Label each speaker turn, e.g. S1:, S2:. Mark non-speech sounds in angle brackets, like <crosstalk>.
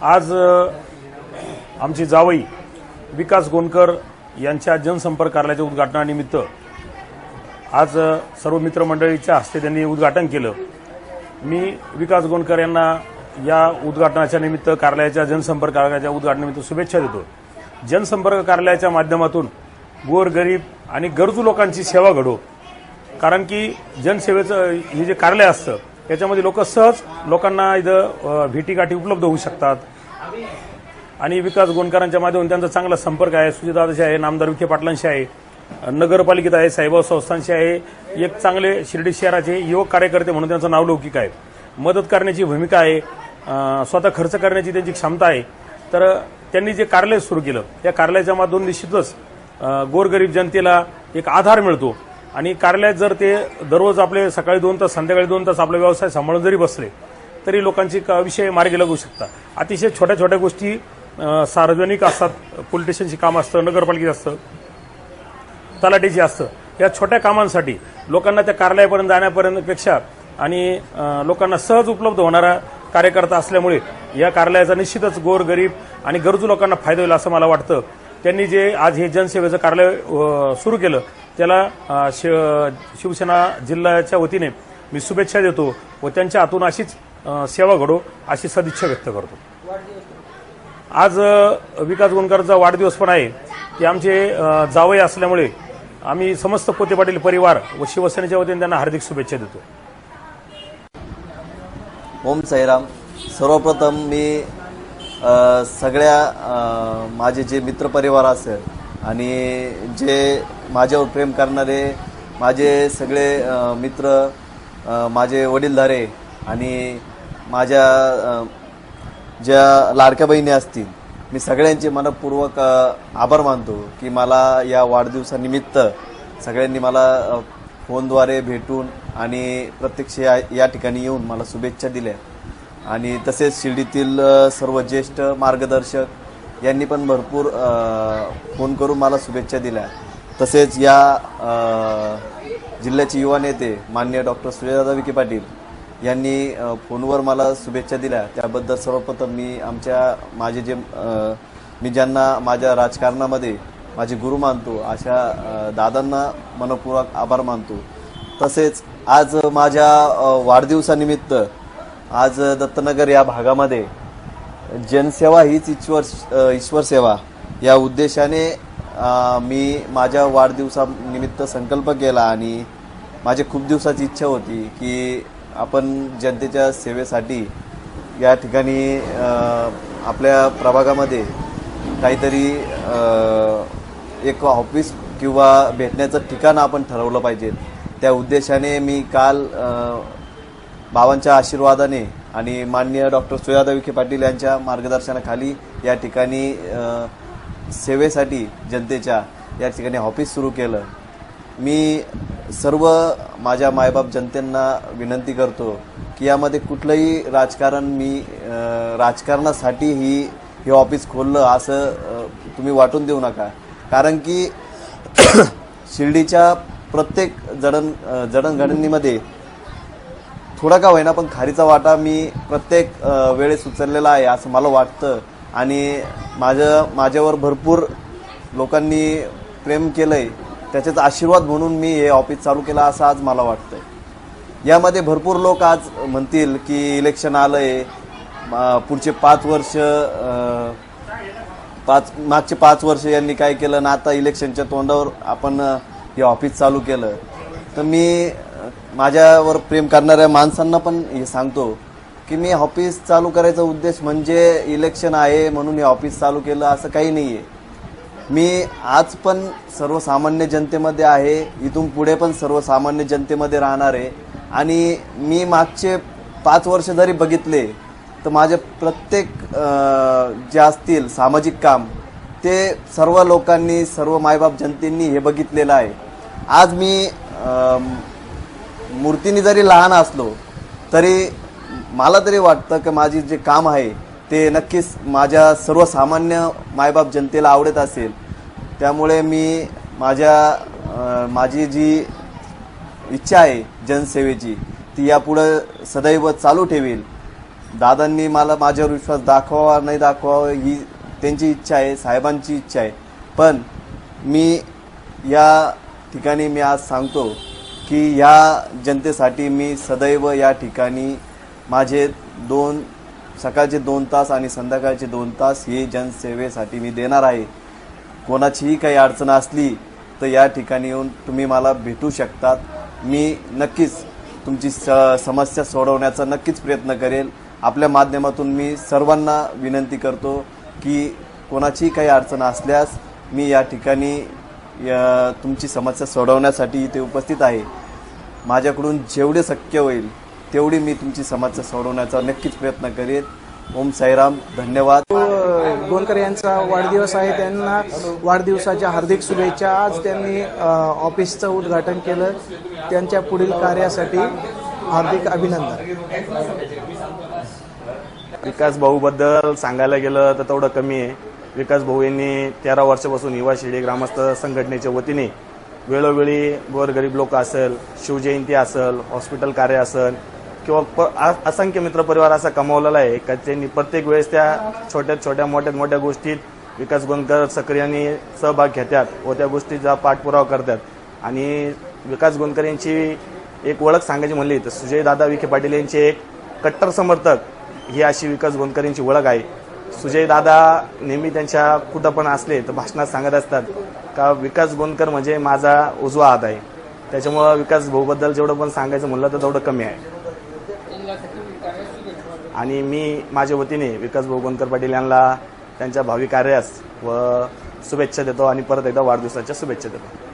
S1: आज आमची जावई विकास गोंडकर यांच्या जनसंपर्क कार्यालयाच्या उद्घाटनानिमित्त आज सर्व मित्रमंडळीच्या हस्ते त्यांनी उद्घाटन केलं. मी विकास गोंडकर यांना या उद्घाटनाच्या निमित्त कार्यालयाच्या जनसंपर्क कार्यालयाच्या उद्घाटनानिमित्त शुभेच्छा देतो. जनसंपर्क कार्यालयाच्या माध्यमातून गोरगरीब आणि गरजू लोकांची सेवा घडो. कारण की जनसेवेचं हे जे कार्यालय असतं त्याच्यामध्ये लोक सहज लोकांना इथं अ, भेटीगाठी उपलब्ध होऊ शकतात. आणि विकास गोंडकरांच्या माध्यमातून त्यांचा चांगला संपर्क आहे. सुजितदादाशी आहे नामदार विखे पाटलांशी आहे नगरपालिकेत आहे साईबाब संस्थांशी आहे. एक चांगले शिर्डी शहराचे युवक कार्यकर्ते म्हणून त्यांचं नावलौकिक आहे. मदत करण्याची भूमिका आहे. स्वतः खर्च करण्याची त्यांची क्षमता आहे. तर त्यांनी जे कार्यालय सुरू केलं त्या कार्यालयाच्या माध्यमातून निश्चितच गोरगरीब जनतेला एक आधार मिळतो. आणि कार्यालयात जर ते दररोज आपले सकाळी दोन तास संध्याकाळी दोन तास आपला व्यवसाय सांभाळून जरी बसले तरी लोकांची विषय मार्गी लागू शकतात. अतिशय छोट्या छोट्या गोष्टी सार्वजनिक असतात. पोलीस स्टेशनची काम असतं नगरपालिकेचं असतं तलाठीची असतं. या छोट्या कामांसाठी लोकांना त्या कार्यालयापर्यंत जाण्यापर्यंतपेक्षा आणि लोकांना सहज उपलब्ध होणारा कार्यकर्ता असल्यामुळे या कार्यालयाचा निश्चितच गोर गरीब आणि गरजू लोकांना फायदा होईल असं मला वाटतं. त्यांनी जे आज हे जनसेवेचं कार्यालय सुरू केलं त्याला शिव- शिवसेना जिल्ह्याच्या वतीने मी शुभेच्छा देतो व त्यांच्या हातून अशीच सेवा घडो अशी सदिच्छा व्यक्त करतो. आज विकास गोंडकरचा वाढदिवस पण आहे. ते आमचे जावई असल्यामुळे आम्ही समस्त पोते पाटील परिवार व शिवसेनेच्या वतीने त्यांना हार्दिक शुभेच्छा देतो.
S2: ओम साईराम. सर्वप्रथम मी सगळ्या माझे जे मित्रपरिवार असेल आणि जे माझ्यावर प्रेम करणारे माझे सगळे मित्र माझे वडीलधारे आणि माझ्या ज्या लाडक्या बहिणी असतील मी सगळ्यांचे मनपूर्वक आभार मानतो की मला या वाढदिवसानिमित्त सगळ्यांनी मला फोनद्वारे भेटून आणि प्रत्यक्ष या या ठिकाणी येऊन मला शुभेच्छा दिल्या. आणि तसेच शिर्डीतील सर्व ज्येष्ठ मार्गदर्शक यांनी पण भरपूर फोन करून मला शुभेच्छा दिल्या. तसेच या जिल्ह्याचे युवा नेते मान्य डॉक्टर सूर्यदादा विखे पाटील यांनी फोनवर मला शुभेच्छा दिल्या. त्याबद्दल सर्वप्रथम मी आमच्या माझे जे मी ज्यांना माझ्या राजकारणामध्ये माझे गुरु मानतो अशा दादांना मनपूर्वक आभार मानतो. तसेच आज माझ्या वाढदिवसानिमित्त आज दत्तनगर या भागामध्ये जनसेवा हीच ईश्वर ईश्वर सेवा या उद्देशाने मी माझ्या वाढदिवसानिमित्त संकल्प केला आणि माझी खूप दिवसाची इच्छा होती की आपण जनतेच्या सेवेसाठी या ठिकाणी आपल्या प्रभागामध्ये काहीतरी एक ऑफिस किंवा भेटण्याचं ठिकाण आपण ठरवलं पाहिजे. त्या उद्देशाने मी काल भावांच्या आशीर्वादाने आणि माननीय डॉक्टर सुयादा विखे पाटील यांच्या मार्गदर्शनाखाली या ठिकाणी सेवेसाठी जनतेच्या या ठिकाणी ऑफिस सुरू केलं. मी सर्व माझ्या मायबाप जनतेंना विनंती करतो की यामध्ये कुठलंही राजकारण मी राजकारणासाठी ही हे ऑफिस खोललं असं तुम्ही वाटून देऊ नका. कारण की <coughs> शिर्डीच्या प्रत्येक जडण जडणघडणीमध्ये थोडा का होईना पण खारीचा वाटा मी प्रत्येक वेळेस उचललेला आहे असं मला वाटतं. आणि माझं माझ्यावर भरपूर लोकांनी प्रेम केलंय त्याच्याच आशीर्वाद म्हणून मी हे ऑफिस चालू केलं असं आज मला वाटतंय. यामध्ये भरपूर लोक आज म्हणतील की इलेक्शन आलंय आहे पुढचे पाच वर्ष पाच मागचे पाच वर्ष यांनी काय केलं ना आता इलेक्शनच्या तोंडावर आपण हे ऑफिस चालू केलं. तर मी माझ्यावर प्रेम करणाऱ्या माणसांना पण हे सांगतो की मी ऑफिस चालू करायचा उद्देश म्हणजे इलेक्शन आहे म्हणून हे ऑफिस चालू केलं असं काही नाही आहे मी आज पण सर्वसामान्य जनतेमध्ये आहे इथून पुढे पण सर्वसामान्य जनतेमध्ये राहणार आहे. आणि मी मागचे पाच वर्ष जरी बघितले तर माझे प्रत्येक जे असतील सामाजिक काम ते सर्व लोकांनी सर्व मायबाप जनतेंनी हे बघितलेलं आहे. आज मी मूर्तीनी मूर्तीने जरी लहान असलो तरी मला तरी वाटतं की माझी जे काम आहे ते नक्कीच माझ्या सर्वसामान्य मायबाप जनतेला आवडत असेल. त्यामुळे मी माझ्या माझी जी इच्छा आहे जनसेवेची ती यापुढं सदैव चालू ठेवेल. दादांनी मला माझ्यावर विश्वास दाखवावा नाही दाखवावा ही त्यांची इच्छा आहे साहेबांची इच्छा आहे. पण मी या ठिकाणी मी आज सांगतो की या जनतेसाठी मी सदैव या ठिकाणी माझे दोन सकाळचे दोन तास आणि संध्याकाळचे दोन तास हे जनसेवेसाठी मी देणार आहे. कोणाचीही काही अडचण असली तर या ठिकाणी येऊन तुम्ही मला भेटू शकतात. मी नक्कीच तुमची स समस्या सोडवण्याचा नक्कीच प्रयत्न करेल. आपल्या माध्यमातून मी सर्वांना विनंती करतो की कोणाचीही काही अडचण असल्यास मी या ठिकाणी या तुमची समस्या सोडवण्यासाठी इथे उपस्थित आहे. माझ्याकडून जेवढे शक्य होईल तेवढी मी तुमची समस्या सोडवण्याचा नक्कीच प्रयत्न करेन ओम साईराम धन्यवाद.
S3: गोलकर यांचा वाढदिवस आहे. त्यांना वाढदिवसाच्या हार्दिक शुभेच्छा. आज त्यांनी ऑफिसचं उद्घाटन केलं. त्यांच्या पुढील कार्यासाठी हार्दिक अभिनंदन.
S4: विकास भाऊबद्दल सांगायला गेलं तर तेवढं कमी आहे. विकास भाऊ यांनी तेरा वर्षापासून युवा शिर्डी ग्रामस्थ संघटनेच्या वतीने वेळोवेळी गोरगरीब लोक असेल शिवजयंती असेल हॉस्पिटल कार्य असेल किंवा प आ- असंख्य मित्रपरिवार असा कमावलेला आहे का त्यांनी प्रत्येक वेळेस त्या छोट्या छोट्या मोठ्या मोठ्या गोष्टीत विकास गोंदकर सक्रियाने सहभाग घेतात व त्या गोष्टीचा पाठपुरावा करतात. आणि विकास गोंदकर यांची एक ओळख सांगायची म्हणली तर सुजय दादा विखे पाटील यांचे एक कट्टर समर्थक ही अशी विकास गोंदकर यांची ओळख आहे. सुजय दादा नेहमी त्यांच्या कुठं पण असले तर भाषणात सांगत असतात का विकास गोंदकर म्हणजे माझा उजवा हात आहे. त्याच्यामुळं विकास भाऊबद्दल जेवढं पण सांगायचं म्हणलं तर तेवढं कमी आहे. आणि मी माझ्या वतीने विकास भाऊ पाटील यांना त्यांच्या भावी कार्यास व शुभेच्छा देतो आणि परत एकदा वाढदिवसाच्या शुभेच्छा देतो.